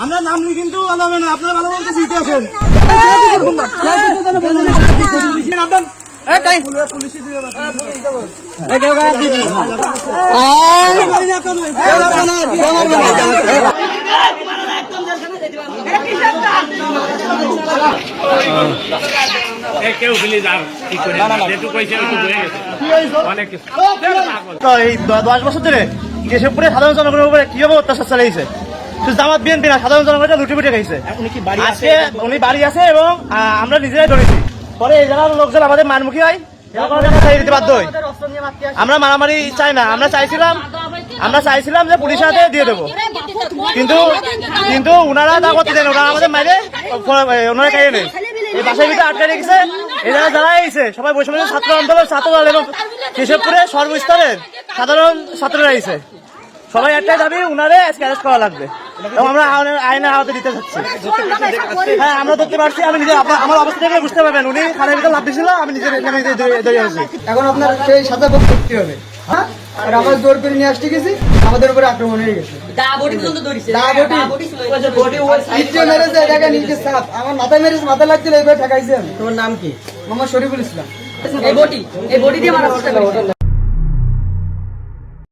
আমরা নামলি কিন্তু ভালো হবে না আপনার ভালো বলতে জিতে আসেন এই দশ বছর ধরে কেশবপুরে সাধারণ জনগণের উপরে কীভাবে অত্যাচার চালিয়েছে? জামাত বিএনপি না সাধারণ জনগণটা লুটি পুটে খাইছে। আজকে উনি বাড়ি আছে এবং আমরা নিজেরাই ধরেছি। পরে এই জায়গার লোকজন আমাদের মানমুখী হয় আমরা মারামারি চাই না আমরা চাইছিলাম আমরা চাইছিলাম যে পুলিশের হাতে দিয়ে দেবো। কিন্তু কিন্তু ওনারা তা করতে দেন ওনারা আমাদের মাইরে ওনারা খাইয়ে নেই এই বাসার ভিতরে আটকে রেখেছে এই জায়গায় যারা আইছে সবাই বসে বসে ছাত্র আন্দোলন ছাত্র দল এবং কেশবপুরে সর্বস্তরের সাধারণ ছাত্ররা আইছে। সবাই একটাই দাবি উনারে আজকে অ্যারেস্ট করা লাগবে। এবং আমরা আইনের- চাচ্ছি হ্যাঁ আমরা ধরতে পারছি আমি নিজে আমার অবস্থা থেকে বুঝতে পারবেন। উনি খানের ভিতরে লাভ দিয়েছিল আমি নিজে নেমে দাঁড়িয়ে আছি এখন আপনার সেই সাজা ভোগ করতে হবে। হ্যাঁ? আর আমরা জোর করে নিয়ে আসতে গেছি আমাদের উপরে আক্রমণ হয়ে গেছে। আমার মাথায় মেরেছে মাথা লাগছিল ঠেকাইছে আমি। তোমার নাম কি? শরীফুল ইসলাম। এই বডি এই বডি দিয়ে মারা চেষ্টা করেছে।